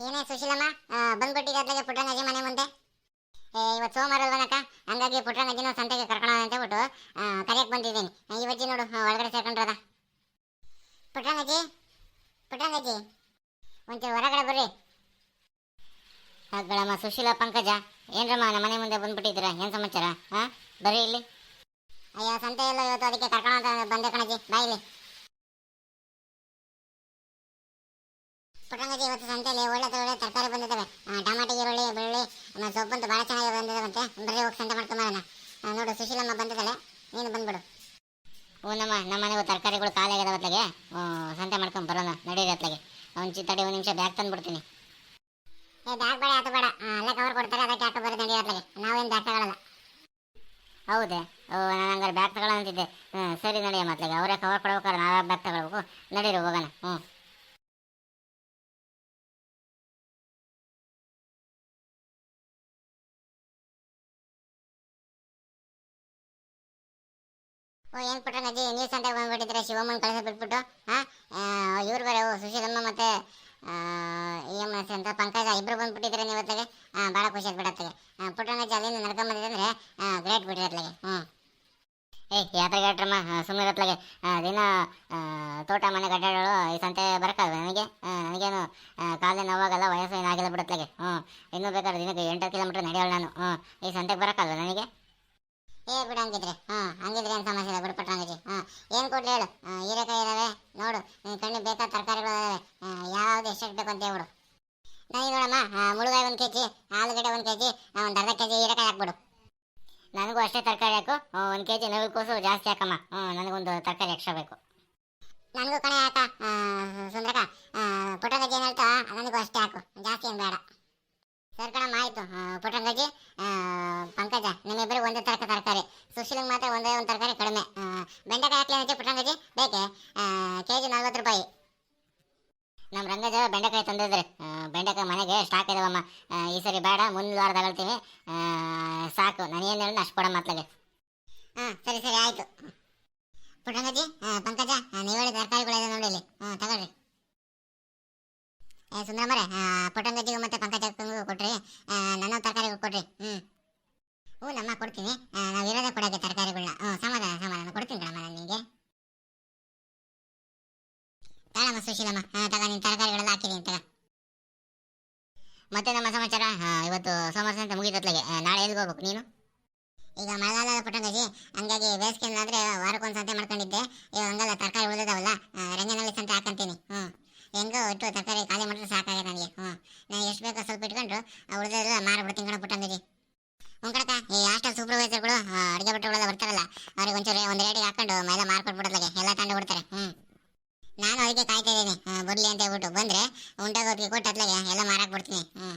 ಏನೇ ಸುಶೀಲಮ್ಮ ಆ, ಪುಟ್ಟ ಪುಟ್ಟಂಗಜ್ಜಿ ಮನೆ ಮುಂದೆ? ಏ ಇವತ್ತು ಸೋಮವಾರ ಅಲ್ವನಕ್ಕ ಹಂಗಾಗಿ ಪುಟ್ಟಂಗಜ್ಜಿನ ಸಂತೆಗೆ ಕರ್ಕೊಂಡು ಅಂತ ಹೇಳ್ಬಿಟ್ಟು ಕರೆಯಕ್ಕೆ ಬಂದಿದ್ದೀನಿ. ಇವಜ್ಜಿ ನೋಡು ಒಳಗಡೆ ಸೇರ್ಕೊಂಡ್ರದ ಪುಟ್ಟ ಪುಟ್ಟಂಗಜ್ಜಿ ಒಂಚೂರು ಹೊರಗಡೆ ಬರ್ರಿ. ಹಗ್ಗಳಮ್ಮ ಸುಶೀಲ ಪಂಕಜ ಏನ್ರಮ್ಮ ನಮ್ಮ ಮನೆ ಮುಂದೆ ಬಂದ್ಬಿಟ್ಟಿದ್ದೀರ? ಏನು ಸಮಾಚಾರ ಹಾಂ ಬರ್ರಿ ಇಲ್ಲಿ. ಅಯ್ಯೋ ಸಂತೆ ಎಲ್ಲ ಇವತ್ತು ಅದಕ್ಕೆ ಕರ್ಕೊಂಡು ಬಂದೆ ಕಣಜಿ ಬಾ ಇಲ್ಲಿ ಪುಟ್ಟಂಗಜ್ಜಿ ಇವತ್ತು ಸಂತೆಯಲ್ಲಿ ಒಳ್ಳೆ ಒಳ್ಳೆ ತರಕಾರಿ ಬಂದಿದ್ದಾವೆ. ಟಮಾಟಿ ಈರುಳ್ಳಿ ಬೆಳ್ಳುಳ್ಳಿ ಆಮೇಲೆ ಸೊಪ್ಪಂತೂ ಭಾಳ ಚೆನ್ನಾಗಿ ಬಂದಿದ್ದಾವಂತೆ ಬರ್ರಿ ಹೋಗಿ ಸಂತೆ ಮಾಡ್ಕೊಂಬರೋಣ. ನೋಡು ಸುಶೀಲಮ್ಮ ಬಂದಿದ್ದಾಳೆ. ನೀನು ಬಂದ್ಬಿಡು. ಹ್ಞೂ ನಮ್ಮ ನಮ್ಮ ಮನೆಗೂ ತರಕಾರಿಗಳು ಖಾಲಿ ಆಗ್ಯದ ಹೊತ್ಲಾಗೆ ಸಂತೆ ಮಾಡ್ಕೊಂಡು ಬರೋಣ ನಡೀರಿ ಹೊತ್ಲಾಗೆ ಒಂದು ಚಿತ್ತ ಒಂದು ನಿಮಿಷ ಬ್ಯಾಗ್ ತಂದುಬಿಡ್ತೀನಿ. ಏ ಬ್ಯಾಗ್ ಬೇಡ ಅದು ಬೇಡ. ಆ, ಅಲ್ಲೇ ಕವರ್ ಕೊಡ್ತಾರೆ ಅದಕ್ಕೆ ಹಾಕೋ ಬರೋದು ನಡೀರಿ ಹೊತ್ಲಾಗೆ ನಾವೇನು ಬ್ಯಾಗ್ ತಗೊಳ್ಳಲ್ಲ ಹೌದೇ? ಓ ನಾನು ಹಂಗಾರೆ ಬ್ಯಾಗ್ ತಗೊಳ್ಳೋ ಅಂತಿದ್ದೆ. ಸರಿ ನಡಿಯ ಮತ್ತೆ ಅವರೇ ಕವರ್ ಕೊಡ್ಬೇಕಾದ್ರೆ ನಾವೇ ಬ್ಯಾಗ್ ತಗೊಳ್ಬೇಕು. ನಡೀರಿ ಹೋಗೋಣ. ಹ್ಞೂ ಓ, ಏನು ನದಿ ನ್ಯೂಸ್ ಸಂತೆಗೆ ಬಂದ್ಬಿಟ್ಟಿದ್ರೆ ಶಿವಮ್ಮನ ಕಳಿಸ ಬಿಟ್ಬಿಟ್ಟು ಹಾ ಇವ್ರು ಬೇರೆ ಸುಶೀಲಮ್ಮ ಮತ್ತೆ ಅಮ್ಮ ಅಂತ ಪಂಕಜ, ಇಬ್ರು ಬಂದ್ಬಿಟ್ಟಿದ್ರೆ ಹೊತ್ತಿಗೆ ಭಾಳ ಖುಷಿ ಆಗ್ಬಿಡತ್ತಿಗೆ ಪುಟ್ಟಂಗಜ್ಜಿ ಅಲ್ಲಿಂದ ನಡ್ಕೊಂಡ್ ಬಂದಿದ್ರೆ ಗ್ರೇಟ್ ಬಿಡ್ರಿ ಹ್ಞೂ ಏಯ್ ಯಾತ್ರೆ ಗಟ್ರಮ್ಮ ಸುಮ್ಮನೆ ಇರತ್ಲಾಗೆ ದಿನ ತೋಟ, ಮನೆ ಗಡ್ಡಾಡೋಳು ಈ ಸಂತೆ ಬರಕ್ಕಲ್ವ ನನಗೆ? ನನಗೇನು ಕಾಲೇ ನೋವಾಗಲ್ಲ, ವಯಸ್ಸು ಏನಾಗಿಲ್ಲ ಬಿಡತ್ಲಾಗೆ ಹ್ಞೂ ಇನ್ನೂ ಬೇಕಾದ್ರೆ ದಿನಕ್ಕೆ ಎಂಟು ಕಿಲೋಮೀಟ್ರ್ ನಡೆಯೋಳು ನಾನು. ಹ್ಞೂ ಈ ಸಂತೆಗೆ ಬರಕ್ಕಲ್ವ ನನಗೆ? ಏ, ಬಿಡು ಹಂಗಿದ್ರೆ. ಹಾಂ ಹಂಗಿದ್ರೆ ಏನು ಸಮಸ್ಯೆ ಇಲ್ಲ ಬಿಡ್ಪಟ್ಟ ಹಂಗಿದ್ರಿ ಹಾಂ ಏನು ಕೊಡ್ಲಿ ಹೇಳು. ಹೀರೆಕಾಯಿ ಇದಾವೆ, ನೋಡು. ಕಣ್ಣಿಗೆ ಬೇಕಾದ ತರಕಾರಿಗಳು ಇದಾವೆ. ಯಾವ್ದು ಎಷ್ಟು ಬೇಕು ಅಂತ ಹೇಳ್ಬಿಡು. ನನಗೆ ನೋಡಮ್ಮ ಮುಳುಗಾಯಿ ಒಂದು ಕೆ ಜಿ ಆಲೂಗಡ್ಡೆ ಒಂದು ಕೆ ಜಿ ಒಂದು ಅರ್ಧ ಕೆ ಜಿ ಹೀರೆಕಾಯಿ ಹಾಕ್ಬಿಡು. ನನಗೂ ಅಷ್ಟೇ ತರಕಾರಿ ಹಾಕು ಒಂದು ಕೆ ಜಿ ನವಿಲ್ಕೋಸು ಜಾಸ್ತಿ ಹಾಕಮ್ಮ. ಹ್ಞೂ, ನನಗೊಂದು ತರಕಾರಿ ಎಕ್ಸ್ಟ್ರಾ ಬೇಕು. ನನಗೂ ಕಣೆ ಹಾಕ ಸುಂದರಕ. ಪುಟ್ಟಗಜ್ಜಿ ಏನು ಹೇಳ್ತಾ ನನಗೂ ಅಷ್ಟೇ ಹಾಕು. ಜಾಸ್ತಿ ಏನು ಬೇಡ. ಸರಿ ಕಣಮ್ಮ ಆಯಿತು. ಪುಟ್ಟಂಗಜ್ಜಿ ಪಂಕಜ ನಿಮ್ಮಿಬ್ಬರಿಗೆ ಒಂದೇ ತರಕ ತರಕಾರಿ. ಸುಶೀಲಿಗೆ ಮಾತ್ರ ಒಂದೇ ಒಂದು ತರಕಾರಿ ಕಡಿಮೆ. ಬೆಂಡೆಕಾಯಿ ಹಾಕ್ಲಿ ಅಂತ ಪುಟ್ಟಂಗಜ್ಜಿ ಬೇಕೆ? ಕೆ ಜಿ ನಲ್ವತ್ತು ರೂಪಾಯಿ. ನಮ್ಮ ರಂಗಜ ಬೆಂಡೆಕಾಯಿ ತಂದಿದ್ರೆ ಬೆಂಡೆಕಾಯಿ ಮನೆಗೆ ಸ್ಟಾಕ್ ಇದಾವಮ್ಮ. ಈ ಸರಿ ಬೇಡ ಮುಂದಿನ ವಾರ ತಗೊಳ್ತೀವಿ ಆ, ಸಾಕು. ನಾನು ಏನು ಹೇಳಿದ್ರೆ ಅಷ್ಟು ಕೊಡಮ್ಮ ಹಾ ಹಾಂ ಸರಿ ಸರಿ ಆಯಿತು. ಪುಟ್ಟಂಗಜ್ಜಿ ಆ, ಪಂಕಜ ನೀವು ಹೇಳಿದ ತರಕಾರಿಗಳಿದೆ ನೋಡಿ ಇಲ್ಲಿ. ಹಾಂ ತಗೊಳ್ರಿ. ಏ ಸುಂದರಮ್ಮರೇ ಪುಟ್ಟಂಗಜ್ಜಿಗೂ ಮತ್ತೆ ಪಂಕಜಕ್ಕಂಗೂ ಕೊಟ್ರಿ ಆ, ನನ್ನ ತರಕಾರಿಗಳು ಕೊಡ್ರಿ ಹ್ಞೂ ಹ್ಞೂ ನಮ್ಮ ಕೊಡ್ತೀನಿ ಆ, ನಾವು ಇರೋದೇ ಕೊಡೋಕೆ ತರಕಾರಿಗಳನ್ನ ಹ್ಞೂ ಸಮಾಧಾನ ಸಮಾಧಾನ ಕೊಡ್ತೀನಿ ಕಣಮ್ಮ ನಾನು ನಿಮಗೆ ತಗೊಳಮ್ಮ ಸುಶೀಲಮ್ಮ. ತಗ, ನೀನು ತರಕಾರಿಗಳೆಲ್ಲ ಹಾಕಿದ್ದೀನಿ ತಗ. ಮತ್ತೆ ನಮ್ಮ ಸಮಾಚಾರ? ಇವತ್ತು ಸೋಮವಾರ ಸಂತೆ ಮುಗಿದತ್ಲಗೆ ನಾಳೆ ಎಲ್ಲಿಗೆ ಹೋಗ್ಬೇಕು? ನೀನು? ಈಗ ಮಳೆಗಾಲ ಪುಟ್ಟಂಗಜಿ ಹಂಗಾಗಿ ಬೇಸಿಗೆ ಅಂದರೆ ವಾರಕ್ಕೊಂದು ಸಂತೆ ಮಾಡ್ಕೊಂಡಿದ್ದೆ. ಈಗ ಹಂಗಲ್ಲ, ತರಕಾರಿ ಉಳಿದಾವಲ್ಲ ರಂಗನಲ್ಲಿ ಸಂತೆ ಹಾಕಂತೀನಿ. ಹ್ಞೂ ಹೆಂಗೋ ಒಟ್ಟು ತರಕಾರಿ ಖಾಲಿ ಮಾಡಿದ್ರೆ ಸಾಕಾಗಿದೆ ನನಗೆ. ಹ್ಞೂ ನಾನು ಎಷ್ಟು ಬೇಕೋ ಸ್ವಲ್ಪ ಇಟ್ಕೊಂಡು ಉಳಿದೆಲ್ಲ ಮಾರ್ಬಿಡ್ತೀನಿ ಕಣ ಪುಟ್ಟಂಗಜಿ ಹ್ಞೂ ಕಣಕ್ಕ, ಈ ಹಾಸ್ಟೆಲ್ ಸೂಪರ್ವೈಸರ್ಗಳು ಅಡುಗೆ ಬಟ್ಟೆಗಳೆಲ್ಲ ಬರ್ತಾರಲ್ಲ, ಅವ್ರಿಗೆ ಒಂಚೂರು ಒಂದು ರೇಟಿಗೆ ಹಾಕೊಂಡು ಮೇಲೆ ಮಾರ್ಕೊಟ್ಬಿಡೋದ್ಲಾಗೆ, ಎಲ್ಲ ತಂಡ ಬಿಡ್ತಾರೆ ಹ್ಞೂ ನಾನು ಅದಕ್ಕೆ ಕಾಯ್ತಾ ಇದ್ದೀನಿ ಬರಲಿ ಅಂತ ಹೇಳ್ಬಿಟ್ಟು ಬಂದ್ರೆ ಉಂಟಾಗೋದಕ್ಕೆ ಕೊಟ್ಟು ಎಲ್ಲ ಮಾರಾಕ್ ಬಿಡ್ತೀನಿ. ಹ್ಞೂ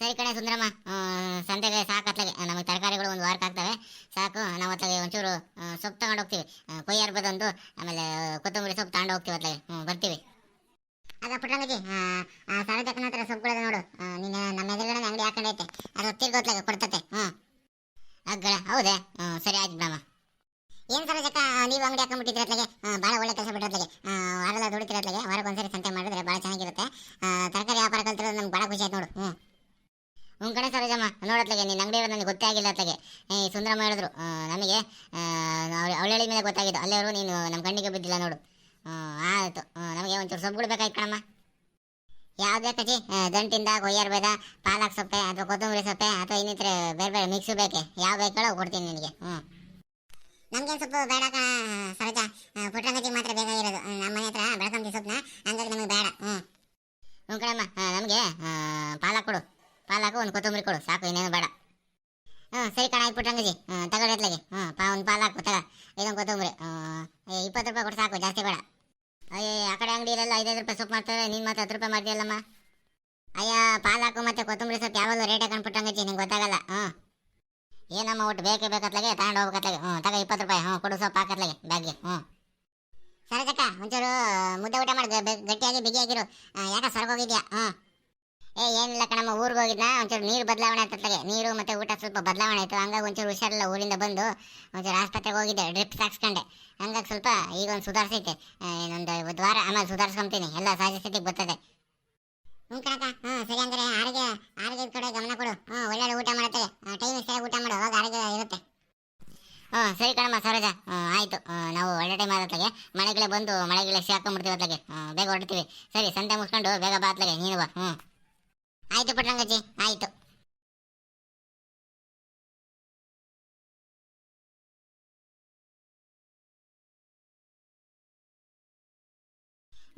ಸರಿ ಕಣೆ ಸುಂದರಮ್ಮ. ಸಂತೆಗೆ ಸಾಕು ಅತ್ಲಾಗೆ. ನಮಗೆ ತರಕಾರಿಗಳು ಒಂದು ವಾರಕ್ಕೆ ಆಗ್ತವೆ. ಸಾಕು, ನಾವು ಅತ್ಲಾಗೆ ಒಂಚೂರು ಸೊಪ್ಪು ತಗೊಂಡು ಹೋಗ್ತೀವಿ. ಕೊಯ್ಯಾರ ಬದೊಂದು ಆಮೇಲೆ ಕೊತ್ತಂಬರಿ ಸೊಪ್ಪು ತಗೊಂಡು ಹೋಗ್ತೀವಿ ಅತ್ಲಾಗೆ. ಹ್ಞೂ ಬರ್ತೀವಿ. ಆಗ ಸಾಲ ಸರದಕ್ಕನ ಹತ್ರ ಸೊಪ್ಪುಗಳದ ನೋಡು. ನಿನ್ನ ನೀನು ನಮ್ಮ ಎದುರುಗಡೆ ಅಂಗಡಿ ಹಾಕೊಂಡೈತೆ. ಅದು ತಿರ್ಗೋತ್ಲಾಗ ಕೊಡ್ತತೆ. ಹ್ಞೂ ಅಗ್ಗಳ. ಹೌದೇ? ಹ್ಞೂ ಸರಿ, ಆಯ್ತು ಬಿಡಮ್ಮ. ಏನು ಸರೋಜಕ್ಕ ನೀವು ಅಂಗಡಿ ಹಾಕೊಂಡ್ಬಿಟ್ಟಿದ್ರೆ ಅತ್ಲಾಗೆ ಭಾಳ ಒಳ್ಳೆ ಕೆಲಸ ಬಿಟ್ಟಿರತ್ಲಾಗೆ ವಾರಲ್ಲ ದುಡಿತಿರತ್ಲಾಗೆ ವಾರಕ್ಕೊಂದ್ಸರಿ ಸಂತೆ ಮಾಡಿದ್ರೆ ಭಾಳ ಚೆನ್ನಾಗಿರುತ್ತೆ. ತರಕಾರಿ ವ್ಯಾಪಾರ ಕಲ್ತಿರೋದು ನಮ್ಗೆ ಭಾಳ ಖುಷಿ ಆಯ್ತು ನೋಡು. ಹ್ಞೂ ಹ್ಞೂ ಕಡೆ ಸರೋಜಮ್ಮ ನೋಡತ್ಲಾಗೆ ನಿನ್ನ ಅಂಗಡಿ ನನಗೆ ಗೊತ್ತೇ ಆಗಿಲ್ಲ ಈ ಸುಂದರಮ್ಮ ಹೇಳಿದ್ರು. ನಮಗೆ ಅವಳು ಹೇಳಿದ ಮೇಲೆ ಗೊತ್ತಾಗಿದ್ದು. ಅಲ್ಲೇವರು ನೀನು ನಮ್ಮ ಕಣ್ಣಿಗೆ ಬಿದ್ದಿಲ್ಲ ನೋಡು. ಆಯಿತು. ನಮಗೆ ಒಂಚೂರು ಸೊಪ್ಪುಗಳು ಬೇಕಾಯ್ತು ಕಣಮ್ಮ. ಯಾವ್ದು ಬೇಕಜ್ಜಿ ದಂಟಿಂದ, ಕೊಯ್ಯರ್ ಬೇದ, ಪಾಲಕ್ ಸೊಪ್ಪೆ, ಅಥವಾ ಕೊತ್ತಂಬರಿ ಸೊಪ್ಪೆ, ಅಥವಾ ಇನ್ನಿತರೆ ಬೇರೆ ಬೇರೆ ಮಿಕ್ಸು ಬೇಕೆ? ಯಾವ ಬೇಕಾಳೋ ಕೊಡ್ತೀನಿ ನಿನಗೆ. ಹ್ಞೂ ನಮ್ಗೇನು ಸೊಪ್ಪು ಬೇಡ ಸರೋಜ. ಪುಟ್ಟಂಗಜ್ಜಿ ಮಾತ್ರ ಬೇಕಾಗಿರೋದು. ನಮ್ಮ ಮನೆ ಹತ್ರ ಬೆಳಕಂತಿ ಸೊಪ್ಪನ್ನ ಹಂಗಾಗಿ ನಮಗೆ ಬೇಡ. ಹ್ಞೂ ಹ್ಞೂ ಕಣಮ್ಮ ನಮಗೆ ಪಾಲಕ್ ಕೊಡು. ಪಾಲಕು ಒಂದು ಕೊತ್ತಂಬರಿ ಕೊಡು, ಸಾಕು, ಇನ್ನೇನು ಬೇಡ. ಹ್ಞೂ ಸರಿ ಕಣ, ಆಯ್ತು ಪುಟ್ಟಂಗಜ್ಜಿ ಹ್ಞೂ ತಗೊಳ್ಳಿ ಅತ್ಲಾಗೆ. ಹ್ಞೂ ಪಾ, ಒಂದು ಪಾಲಕ್ ತಗ. ಇದೊಂದು ಕೊತ್ತಂಬರಿ. ಇಪ್ಪತ್ತು ರೂಪಾಯಿ ಕೊಡು, ಸಾಕು, ಜಾಸ್ತಿ ಬೇಡ. ಅಯ್ಯೋ, ಆ ಕಡೆ ಅಂಗಡಿಯಲ್ಲೆಲ್ಲ ಐದೈದು ರೂಪಾಯಿ ಸೊಪ್ಪು ಮಾಡ್ತಾರೆ ನೀನು ಮಾತ್ರ ಹತ್ತು ರೂಪಾಯಿ ಮಾಡ್ತೀಯಲ್ಲಮ್ಮ ಅಯ್ಯ, ಪಾಲಾಕು ಮತ್ತು ಕೊತ್ತಂಬರಿ ಸೊಪ್ಪು ಯಾವಾಗಲೂ ರೇಟ್ ಕಂಡ್ಬಿಟ್ಟಂಗಜ್ಜಿ ನಿಂಗೆ ಗೊತ್ತಾಗಲ್ಲ. ಹ್ಞೂ ಏನಮ್ಮ ಒಟ್ಟು ಬೇಕೇ ಬೇಕತ್ಲಾಗೆ ತಗೊಂಡು ಹೋಗ್ಬೇಕತ್ಲಾಗೆ ಹ್ಞೂ, ತಗ ಇಪ್ಪತ್ತು ರೂಪಾಯಿ. ಹ್ಞೂ, ಕೊಡು ಸ್ವಲ್ಪ ಹಾಕತ್ಲಾಗೆ ಬ್ಯಾಗ್ಗೆ. ಹ್ಞೂ. ಸರಿ ಚಕ್ಕ ಒಂಚೂರು ಮುದ್ದೆ ಊಟ ಮಾಡಿ. ಗಟ್ಟಿಯಾಗಿ ಬಿಗಿಯಾಗಿರು. ಯಾಕೆ ಸರ್ಗೋಗಿದ್ಯಾ ಹ್ಞೂ. ಏ, ಏನಿಲ್ಲ ಕಣಮ್ಮ, ಊರಿಗೆ ಹೋಗಿದ್ನ. ಒಂಚೂರು ನೀರು ಬದಲಾವಣೆ ಆಯ್ತತ್ಲಾಗೆ ನೀರು ಮತ್ತೆ ಊಟ ಸ್ವಲ್ಪ ಬದಲಾವಣೆ ಆಯಿತು. ಹಂಗಾಗಿ ಒಂಚೂರು ಹುಷಾರಿಲ್ಲ. ಊರಿಂದ ಬಂದು ಒಂಚೂರು ಆಸ್ಪತ್ರೆಗೆ ಹೋಗಿದ್ದೆ. ಡ್ರಿಪ್ ಹಾಕ್ಸ್ಕೊಂಡೆ. ಹಂಗಾಗಿ ಸ್ವಲ್ಪ ಈಗ ಒಂದು ಸುಧಾರಿಸೈತೆ ಇನ್ನೊಂದು ವಾರ ಆಮೇಲೆ ಸುಧಾರಿಸ್ಕೊಂತೀನಿ. ಎಲ್ಲ ಸಹಜ ಸ್ಥಿತಿಗೆ ಬರ್ತದೆ. ಹ್ಞೂ ಕಣಕ್ಕ. ಹ್ಞೂ, ಸರಿ ಅಂದರೆ ಆರೋಗ್ಯ, ಆರೋಗ್ಯದ ಕಡೆ ಗಮನ ಕೊಡು ಹ್ಞೂ ಒಳ್ಳೆ ಊಟ ಮಾಡುತ್ತೆ ಟೈಮ್ ಸರಿಯಾಗಿ ಊಟ ಮಾಡು ಅವಾಗ ಆರೋಗ್ಯ ಇರುತ್ತೆ ಹ್ಞೂ ಸರಿ ಕಣಮ್ಮ, ಸರೋಜ. ಆಯಿತು. ನಾವು ಒಳ್ಳೆ ಟೈಮ್ ಆದತ್ಲಾಗೆ ಮಳೆಗಳೇ ಬಂದು ಮಳೆಗೆಲ್ಲ ಸಿಕ್ಕೊಂಡ್ಬಿಡ್ತೀವಿ ಅತ್ಲಾಗೆ ಬೇಗ ಹೊರಡ್ತೀವಿ. ಸರಿ, ಸಂತೆ ಮುಗಿಸ್ಕೊಂಡು ಬೇಗ ಬಾ ಅತ್ಲಾಗೆ ನೀನು ಬಾ. ಹ್ಞೂ ಆಯಿತು ಪಟ್ರಂಗಜ್ಜಿ ಆಯಿತು.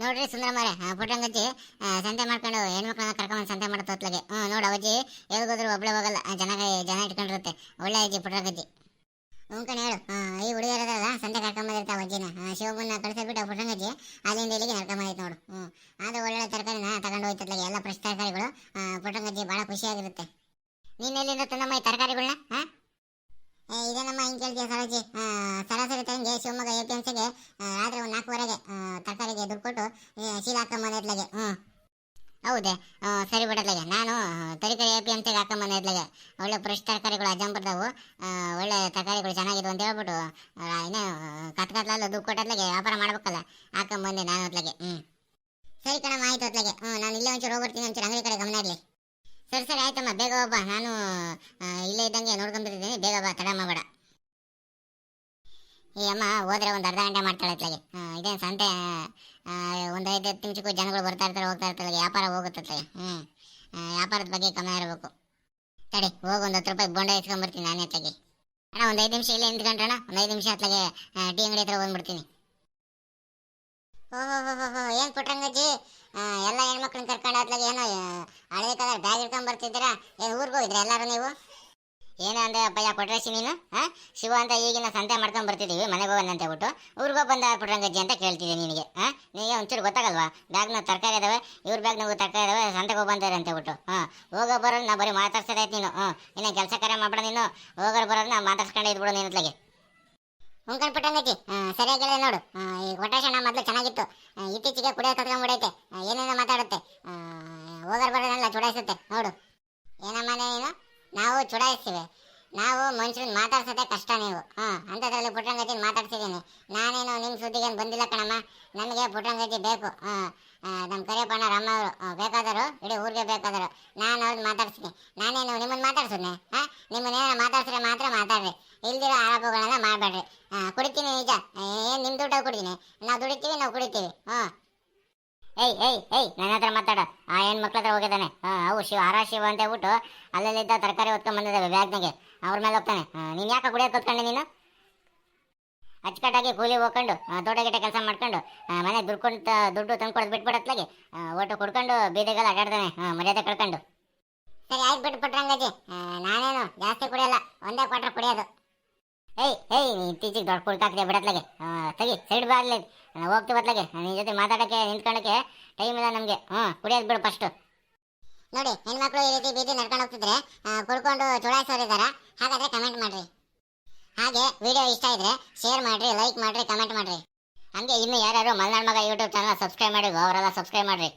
ನೋಡ್ರಿ ಸುಂದರ ಪುಟ್ಟಂಗಜ್ಜಿ ಸಂತೆ ಮಾಡ್ಕೊಂಡು ಹೆಣ್ಮಕ್ಳನ್ನ ಕರ್ಕೊಂಡು ಸಂತೆ ಮಾಡತ್ತ ಹೊತ್ಲಾಗೆ. ಹ್ಞೂ ನೋಡು ಅವಜ್ಜಿ ಎಲ್ಗೋದ್ರು ಒಬ್ಳೆ ಹೋಗಲ್ಲ. ಜನ ಜನ ಇಟ್ಕೊಂಡಿರುತ್ತೆ. ಒಳ್ಳೆ ಅಜ್ಜಿ ಪುಟ್ಟಂಗಜ್ಜಿ ಹ್ಞೂ ಕಣೆ ಹೇಳು. ಈ ಹುಡುಗಿಯರದಲ್ಲ ಸಂತೆ ಕರ್ಕೊಂಬಂದಿರ್ತಾವ ಅಜ್ಜಿನ. ಆ, ಶಿವಮ್ಮನ ಕಳಿಸ್ಬಿಟ್ಟು ಪುಟ್ಟಂಗಜ್ಜಿ ಅಲ್ಲಿಂದ ಇಲ್ಲಿಗೆ ನಡ್ಕೊಂಬಂದೈತೆ ನೋಡು. ಹ್ಞೂ ಆದ್ರೆ ಒಳ್ಳೊಳ್ಳೆ ತರಕಾರಿನ ತಗೊಂಡು ಹೋಯ್ತತ್ಲಾಗೆ ಎಲ್ಲ ಫ್ರೆಶ್ ತರಕಾರಿಗಳು. ಆ, ಪುಟ್ಟಂಗಜ್ಜಿ ಭಾಳ ಖುಷಿಯಾಗಿರುತ್ತೆ. ನೀನು ಎಲ್ಲಿಂದ ತಂದಮ್ಮ ಈ ತರಕಾರಿಗಳನ್ನ ಹಾಂ? ಇದೇನಮ್ಮ ಹಿಂಗೆ ಕೇಳ್ತೀಯ ಸರೋಜಿ ಆ, ಸರಾಸರಿ ತಂಗೆ ಶಿವಮೊಗ್ಗ ಎ ಪಿ ಎಂ ಸಿಗೆ ರಾತ್ರಿ ಒಂದು ನಾಲ್ಕುವರೆಗೆ ಆ, ತರಕಾರಿಗೆ ದುಡ್ಡು ಕೊಟ್ಟು ಈ ಚೀಲ ಹಾಕೊಂಬಂದಿತ್ಲಾಗೆ ಹ್ಞೂ ಹೌದೇ ಆ, ಸರಿ ಬಿಡತ್ಲಾಗೆ ನಾನು ತರಕಾರಿ ಎ ಪಿ ಎಂ ಸಿಗೆ ಹಾಕೊಂಬಂದಿತ್ಲಾಗೆ ಒಳ್ಳೆ ಫ್ರೆಶ್ ತರಕಾರಿಗಳು ಅಜಂಪರ್ದವು ಒಳ್ಳೆ ತರಕಾರಿಗಳು ಚೆನ್ನಾಗಿದ್ವು ಅಂತ ಹೇಳ್ಬಿಟ್ಟು ಇನ್ನೇ ಕತ್ ಕತ್ಲಲ್ಲ ದುಡ್ಡು ಕೊಟ್ಟತ್ಲಾಗೆ ವ್ಯಾಪಾರ ಮಾಡ್ಬೇಕಲ್ಲ ಹಾಕೊಂಬಂದೆ ನಾನು ಹೊತ್ಲಾಗೆ ಹ್ಞೂ ಸರಿ ಕಣಮ್ಮ, ಆಯ್ತು ಹೊತ್ಲಾಗೆ ಹ್ಞೂ ನಾನು ಇಲ್ಲೇ ಒಂಚೂರು ಹೋಗ್ಬರ್ತೀನಿ ಒಂಚೂರು ಅಂಗಡಿ ಕಡೆ ಗಮನ ಇರಲಿ ಸರಿ ಸರಿ, ಆಯ್ತಮ್ಮ, ಬೇಗ ಹೋಗ್ಬಾ, ನಾನು ಇಲ್ಲೇ ಇದ್ದಂಗೆ ನೋಡ್ಕೊಂಡ್ಬಿಟ್ಟಿದ್ದೀನಿ ಬೇಗ ಬಾ, ತಡ ಮಾಡಬೇಡ ಈ ಅಮ್ಮ, ಹೋದ್ರೆ ಒಂದು ಅರ್ಧ ಗಂಟೆ ಮಾಡ್ತಾಳೆ ಅತ್ಲಾಗೆ ಇದೇನು ಸಂತೆ ಒಂದು ಐದು, ಹತ್ತು ನಿಮಿಷಕ್ಕೂ ಜನಗಳು ಬರ್ತಾ ಇರ್ತಾರೆ, ಹೋಗ್ತಾ ಇರ್ತಾರೆ, ವ್ಯಾಪಾರ ಹೋಗುತ್ತೆ ಹ್ಞೂ ವ್ಯಾಪಾರದ ಬಗ್ಗೆ ಗಮನ ಇರಬೇಕು. ತಡಿ, ಹೋಗಿ ಒಂದು ಹತ್ತು ರೂಪಾಯಿ ಬೋಂಡ ಇಸ್ಕೊಂಡ್ಬರ್ತೀನಿ ನಾನೇ ಅತ್ಲಾಗೆ ಅಣ್ಣ, ಒಂದು ಐದು ನಿಮಿಷ ಇಲ್ಲೇ ನಿಂತ್ಕೊಂಡ್ರಣ ಒಂದು ಐದು ನಿಮಿಷ ಅತ್ಲಾಗೆ ಟೀ ಅಂಗಡಿ ಹತ್ರ ಬಂದ್ಬಿಡ್ತೀನಿ ಓಹೋ ಏನು ಪುಟ್ರಂಗಜ್ಜಿ ಎಲ್ಲ ಹೆಣ್ಮಕ್ಳನ್ನ ಕರ್ಕೊಂಡು ಅತ್ಲಾಗೆ ಏನೋ ಹಳೆ ಕಾಲ ಬ್ಯಾಗ್ ಹಿಡ್ಕೊಂಡ್ ಬರ್ತಿದ್ದೀರಾ? ಏನ್ ಊರಿಗೆ ಹೋಗಿದ್ರಾ ಎಲ್ಲಾರು ನೀವು? ಏನು ಅಂದ್ರೆ ಅಪ್ಪಯ್ಯ ಕೊಟ್ರೇಸಿ ನೀನು? ಹಾ ಶಿವ ಅಂತ ಈಗಿನ ಸಂತೆ ಮಾಡ್ಕೊಂಡು ಬರ್ತಿದೀವಿ, ಮನೆಗೆ ಹೇಳ್ಬಿಟ್ಟು ಊರಿಗೆ ಬಂದ ಪುಟ್ರಂಗಜ್ಜಿ ಅಂತ ಕೇಳ್ತಿದ್ದೆ ನಿನಗೆ ಹಾ ನಿನಗೆ ಒಂಚೂರು ಗೊತ್ತಾಗಲ್ವಾ? ಬ್ಯಾಗ್ನ ತರಕಾರಿ ಇದಾವೆ ಇವ್ರ ಬ್ಯಾಗ್ನಾಗೂ ತರಕಾರಿ ಇದಾವೆ ಸಂತೆಗೆ ಹೋಗಿ ಅಂತ ಹೇಳ್ಬಿಟ್ಟು ಹಾ ಹೋಗೋ ಬರೋದು ನಾ ಬರೀ ಮಾತಾಡ್ಸೋದಾಯ್ತು ನೀನು ಹ್ಞೂ ಇನ್ನು ಕೆಲಸ ಕಾರ್ಯ ಮಾಡ್ಬೇಡ ನೀನು, ಹೋಗೋರು ಬರೋದು ನಾ ಮಾತಾಡ್ಸ್ಕೊಂಡು ಇದ್ಬಿಡು ನೀನು ಅತ್ಲಾಗೆ ಉಂಕನ್ ಪುಟ್ಟಂಗಜ್ಜಿ ಸರಿಯಾಗಿಲ್ಲ ನೋಡು ಈ ಕೊಟೇಶನ್ ಮೊದಲು ಚೆನ್ನಾಗಿತ್ತು ಇತ್ತೀಚೆಗೆ ಕುಡಿಯೋ ಕತ್ಕೊಂಡ್ಬಿಡೈತೆ ಬಿಡೈತೆ ಏನೇನೋ ಮಾತಾಡುತ್ತೆ ಹೋಗೋ ಹೋಗೋರು ಬರೋದನ್ನೆಲ್ಲ ಚುಡಾಯಿಸುತ್ತೆ, ನೋಡು. ಏನಮ್ಮ ನೀನು? ನಾವು ಚುಡಾಯಿಸ್ತೀವಿ. ಮನುಷ್ಯರನ್ನ ಮಾತಾಡ್ಸೋದೇ ಕಷ್ಟ ನೀವು. ಹಾಂ ಅಂಥದ್ರಲ್ಲಿ ಪುಟ್ರಂಗಜ್ಜಿನ ಮಾತಾಡ್ಸಿದ್ದೀನಿ. ನಾನೇನು ನಿಮ್ಮ ಸುದ್ದಿಗೇನು ಬಂದಿಲ್ಲ ಕಣಮ್ಮ. ನಮಗೆ ಪುಟ್ರಂಗಜ್ಜಿ ಬೇಕು. ಹಾಂ ನಮ್ಮ ಕರಿಯಪ್ಪಣ್ಣ ರಮ್ಮ ಅವರು ಬೇಕಾದರು ಇಡೀ ಊರಿಗೆ ಬೇಕಾದರು ನಾನು ಅವ್ರು ಮಾತಾಡ್ತೀನಿ ನಾನೇನು ನಿಮ್ಮನ್ನು ಮಾತಾಡ್ಸಿದ್ನೆ? ಹಾಂ ನಿಮ್ಮನ್ನೇನು ಮಾತಾಡ್ಸಿದ್ರೆ ಮಾತ್ರ ಮಾತಾಡ್ರಿ. ಇಲ್ದಿರೋ ಆರೋಪಗಳನ್ನ ಮಾಡಬೇಡ್ರಿ. ಹಾಂ, ಕುಡಿತೀನಿ ನಿಜ. ಏನು ನಿಮ್ಮ ದುಡ್ಡು ಕುಡಿತೀನಿ. ನಾವು ದುಡಿತೀವಿ, ನಾವು ಕುಡಿತೀವಿ. ಹಾಂ. ಏಯ್ ಏಯ್ ಏಯ್, ನನ್ನ ಹತ್ರ ಮಾತಾಡ. ಆ ಹೆಣ್ಮಕ್ಳ ಹತ್ರ ಹೋಗಿದ್ದಾನೆ. ಅವು ಶಿವ, ಆರ ಶಿವ ಅಂತ ಹೇಳ್ಬಿಟ್ಟು ಅಲ್ಲಲ್ಲಿದ್ದ ತರಕಾರಿ ಹೊತ್ಕೊಂಡ್ ಬಂದಿದ್ದಾವೆ ಬ್ಯಾಗ್ನಾಗೆ. ಅವ್ರ ಮೇಲೆ ಹೋಗ್ತಾನೆ. ನೀನು ಯಾಕೆ ಕುಡಿಯೋಕೆ ಹೊತ್ಕೊಂಡೆ ನೀನು? ಅಚ್ಚುಕಟ್ಟಾಗಿ ಕೂಲಿ ಹೋಗ್ಕೊಂಡು ತೋಟ ಗಿಟ ಕೆಲಸ ಮಾಡ್ಕೊಂಡು ಮನೆ ದುಡ್ಕೊಂತ ದುಡ್ಡು ತಂದ್ಕೊಡೋದು ಬಿಟ್ಬಿಡತ್ಲಾಗೆ ಒಟ್ಟು ಕುಡ್ಕೊಂಡು ಬೀದಿಗೆಲ್ಲ ಅಡ್ಡಾಡ್ತಾನೆ ಮರ್ಯಾದೆ ಕಳ್ಕೊಂಡು. ಸರಿ, ಆಯ್ತು ಬಿಟ್ಟು ಪುಟ್ರಂಗಜ್ಜಿ ನಾನೇನು ಜಾಸ್ತಿ ಕುಡಿಯಲ್ಲ, ಒಂದೇ ಕ್ವಾಟ್ರ್ ಕುಡಿಯೋದು. ಏಯ್ ಏಯ್ ನೀ ಇತ್ತೀಚೆಗೆ ದೊಡ್ಡ ಕುಳ್ಕಾಕ್ದೆ ಬಿಡತ್ಲಾಗೆ ತೆಗಿ, ಸೈಡ್ ಬಾರ್ಲಿ ಹೋಗ್ತಿ ಬತ್ಲಾಗೆ ನಿನ್ನ ಜೊತೆ ಮಾತಾಡೋಕ್ಕೆ ನಿಂತ್ಕೊಳ್ಳೋಕ್ಕೆ ಟೈಮ್ ಇಲ್ಲ ನಮಗೆ. ಹ್ಞೂ ಕುಡಿಯೋದು ಬಿಡು ಫಸ್ಟು ನೋಡಿ ಹೆಣ್ಮಕ್ಳು ಈ ರೀತಿ ಬೀದಿ ನಡ್ಕೊಂಡು ಹೋಗ್ತಿದ್ರೆ ಕುಡ್ಕೊಂಡು ಚುಡಾಯಿಸೋರಿದಾರ ಹಾಗಾದ್ರೆ ಕಮೆಂಟ್ ಮಾಡ್ರಿ. ಹಾಗೆ ವಿಡಿಯೋ ಇಷ್ಟ ಇದ್ರೆ ಶೇರ್ ಮಾಡ್ರಿ ಲೈಕ್ ಮಾಡ್ರಿ ಕಮೆಂಟ್ ಮಾಡ್ರಿ. ಹಂಗೆ ಇನ್ನು ಯಾರ್ಯಾರು ಮಲ್ನಾಡ್ ಮಗ ಯೂಟ್ಯೂಬ್ ಚಾನಲ್ ಸಬ್ಸ್ಕ್ರೈಬ್ ಮಾಡಿ ಅವರೆಲ್ಲ ಸಬ್ಸ್ಕ್ರೈಬ್ ಮಾಡ್ರಿ.